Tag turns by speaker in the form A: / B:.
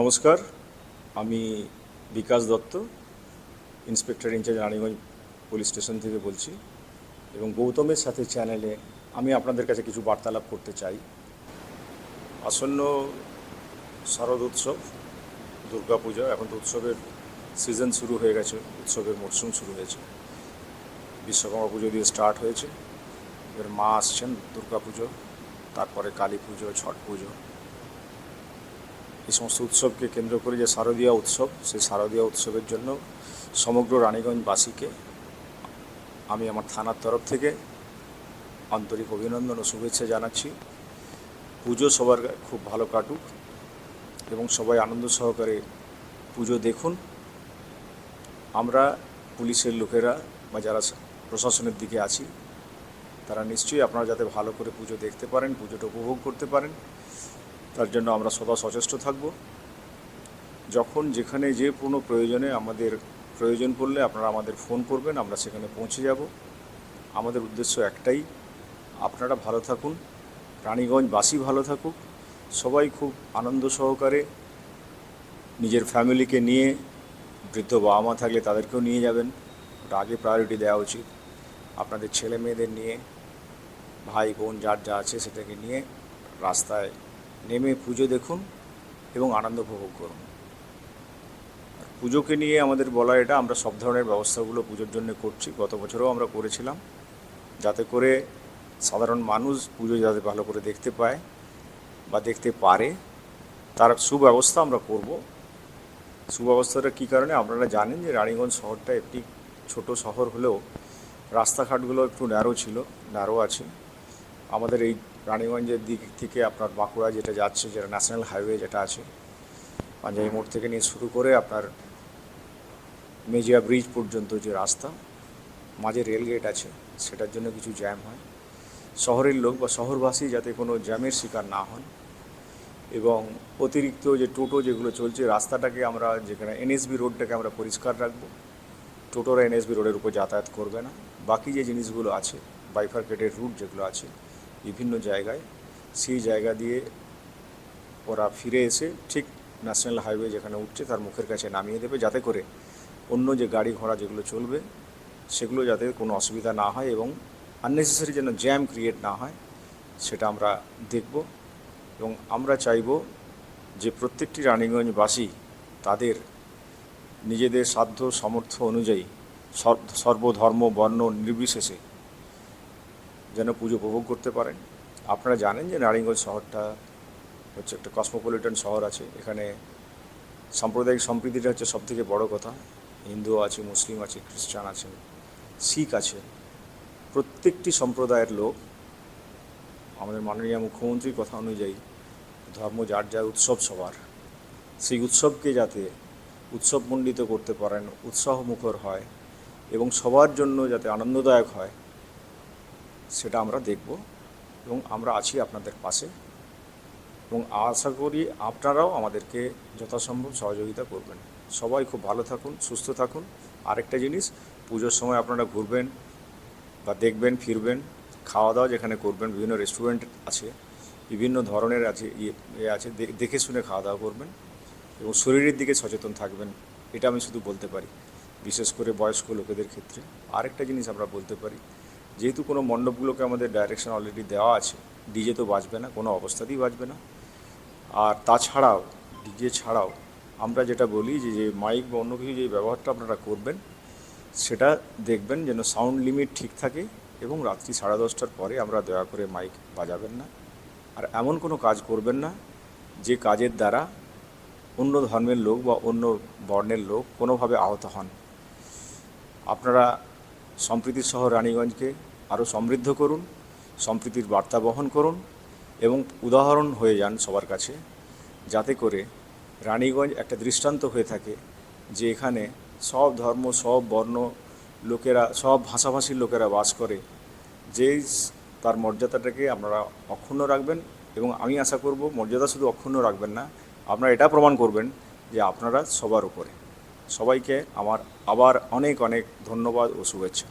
A: নমস্কার, আমি Bikash Dutta, inspector in charge Raniganj police station থেকে বলছি এবং গৌতমের সাথে চ্যানেলে আমি আপনাদের কাছে কিছু বার্তালাপ করতে চাই। আসন্ন শারদ উৎসব দুর্গাপূজা এখন তো উৎসবের সিজন শুরু হয়ে গেছে, উৎসবের মরশুম শুরু হয়েছে। বিশ্বকর্মা পুজো দিয়ে স্টার্ট হয়েছে। এবার মা আসছেন দুর্গাপুজো তারপরে কালী পুজো, ছট পুজো। এই সমস্ত উৎসবকে কেন্দ্র করে যে শারদীয়া উৎসব, সেই শারদীয়া উৎসবের জন্য সমগ্র রানীগঞ্জবাসীকে আমি আমার থানার তরফ থেকে আন্তরিক অভিনন্দন ও শুভেচ্ছা জানাচ্ছি। পুজো সবার খুব ভালো কাটুক এবং সবাই আনন্দ সহকারে পুজো দেখুন। আমরা পুলিশের লোকেরা বা যারা প্রশাসনের দিকে আছি, তারা নিশ্চয়ই আপনারা যাতে ভালো করে পুজো দেখতে পারেন, পুজোটা উপভোগ করতে পারেন। তার জন্য আমরা সদা সচেষ্ট থাকব। যখন যেখানে যে কোনো প্রয়োজনে আমাদের প্রয়োজন পড়লে আপনারা আমাদের ফোন করবেন, আমরা সেখানে পৌঁছে যাব। আমাদের উদ্দেশ্য একটাই, আপনারা ভালো থাকুন রানীগঞ্জবাসী ভালো থাকুক, সবাই খুব আনন্দ সহকারে নিজের ফ্যামিলিকে নিয়ে, বৃদ্ধ বাবা মা থাকলে তাদেরকেও নিয়ে যাবেন, ওটা আগে প্রায়োরিটি দেওয়া উচিত। আপনাদের ছেলে মেয়েদের নিয়ে ভাই বোন যার যা আছে সেটাকে নিয়ে রাস্তায় নেমে পুজো দেখুন এবং আনন্দ উপভোগ করুন। পুজোকে নিয়ে আমাদের বলা এটা, আমরা সব ধরনের ব্যবস্থাগুলো পুজোর জন্য করছি। গত বছরও আমরা করেছিলাম। যাতে করে সাধারণ মানুষ পুজো যাতে ভালো করে দেখতে পায় বা দেখতে পারে, তার সুব্যবস্থা আমরা করব। সুব্যবস্থাটা কী কারণে? আপনারা জানেন যে রানীগঞ্জ শহরটা একটি ছোট শহর হলেও রাস্তাঘাটগুলো একটু ন্যারো ছিল ন্যারো আছে। আমাদের এই রানীগঞ্জের দিক থেকে আপনার বাঁকুড়া যেটা যাচ্ছে, যেটা ন্যাশনাল হাইওয়ে যেটা আছে, পাঞ্জাবি মোড় থেকে নিয়ে শুরু করে আপনার মেজিয়া ব্রিজ পর্যন্ত যে রাস্তা, মাঝে রেলগেট আছে, সেটার জন্য কিছু জ্যাম হয়। শহরের লোক বা শহরবাসী যাতে কোনো জ্যামের শিকার না হন এবং অতিরিক্ত যে টোটো যেগুলো চলছে, রাস্তাটাকে আমরা যেখানে এনএসবি রোডটাকে আমরা পরিষ্কার রাখব। টোটোরা এনএসবি রোডের উপর যাতায়াত করবে না। বাকি যে জিনিসগুলো আছে বাইফার্কেটের রুট যেগুলো আছে বিভিন্ন জায়গায়। সেই জায়গা দিয়ে ওরা ফিরে এসে ঠিক ন্যাশনাল হাইওয়ে যেখানে উঠছে তার মুখের কাছে নামিয়ে দেবে যাতে করে অন্য যে গাড়ি ঘোড়া যেগুলো চলবে সেগুলো যাতে কোনো অসুবিধা না হয় এবং আননেসেসারি যেন জ্যাম ক্রিয়েট না হয়, সেটা আমরা দেখব এবং আমরা চাইব যে প্রত্যেকটি রানীগঞ্জবাসী তাদের নিজেদের সাধ্য সামর্থ্য অনুযায়ী সর- সর্বধর্ম, বর্ণ, নির্বিশেষে যেন পুজো উপভোগ করতে পারেন। আপনারা জানেন যে নারায়ণগঞ্জ শহরটা হচ্ছে একটা কসমোপলিটন শহর আছে। এখানে সাম্প্রদায়িক সম্প্রীতিটা হচ্ছে সবথেকে বড় কথা। হিন্দু আছে, মুসলিম আছে, খ্রিস্টান আছে, শিখ আছে। প্রত্যেকটি সম্প্রদায়ের লোক, আমাদের মাননীয় মুখ্যমন্ত্রীর কথা অনুযায়ী ধর্ম যার যার উৎসব সবার, সেই উৎসবকে যাতে উৎসবমণ্ডিত করতে পারেন, উৎসাহমুখর হয় এবং সবার জন্য যাতে আনন্দদায়ক হয় সেটা আমরা দেখব এবং আমরা আছি আপনাদের পাশে। এবং আশা করি আপনারাও আমাদেরকে যথাসম্ভব সহযোগিতা করবেন। সবাই খুব ভালো থাকুন, সুস্থ থাকুন। আরেকটা জিনিস, পুজোর সময় আপনারা ঘুরবেন বা দেখবেন, ফিরবেন খাওয়া দাওয়া যেখানে করবেন, বিভিন্ন রেস্টুরেন্ট আছে, বিভিন্ন ধরনের আছে ইয়ে ইয়ে আছে দেখে শুনে খাওয়া দাওয়া করবেন এবং শরীরের দিকে সচেতন থাকবেন, এটা আমি শুধু বলতে পারি। বিশেষ করে বয়স্ক লোকেদের ক্ষেত্রে। আরেকটা জিনিস আমরা বলতে পারি যেহেতু কোনো মণ্ডপগুলোকে আমাদের ডাইরেকশন অলরেডি দেওয়া আছে ডিজে তো বাজবে না, কোনো অবস্থাতেই বাজবে না। আর তাছাড়াও ডিজে ছাড়াও আমরা যেটা বলি যে যে মাইক বা অন্য কিছু যে ব্যবহারটা আপনারা করবেন, সেটা দেখবেন যেন সাউন্ড লিমিট ঠিক থাকে এবং রাত্রি সাড়ে দশটার পরে আমরা দয়া করে মাইক বাজাবেন না। আর এমন কোনো কাজ করবেন না যে কাজের দ্বারা অন্য ধর্মের লোক বা অন্য বর্ণের লোক কোনোভাবে আহত হন। আপনারা সম্প্রীতির শহর রানীগঞ্জকে আরও সমৃদ্ধ করুন, সম্প্রীতির বার্তা বহন করুন এবং উদাহরণ হয়ে যান সবার কাছে, যাতে করে রানীগঞ্জ একটা দৃষ্টান্ত হয়ে থাকে যে এখানে সব ধর্ম, সব বর্ণ লোকেরা, সব ভাষাভাষীর লোকেরা বাস করে। যেই তার মর্যাদাটাকে আপনারা অক্ষুণ্ণ রাখবেন এবং আমি আশা করব মর্যাদা শুধু অক্ষুণ্ণ রাখবেন না, আপনারা এটা প্রমাণ করবেন যে আপনারা সবার উপরে। সবাইকে আমার আবার অনেক অনেক ধন্যবাদ ও শুভেচ্ছা।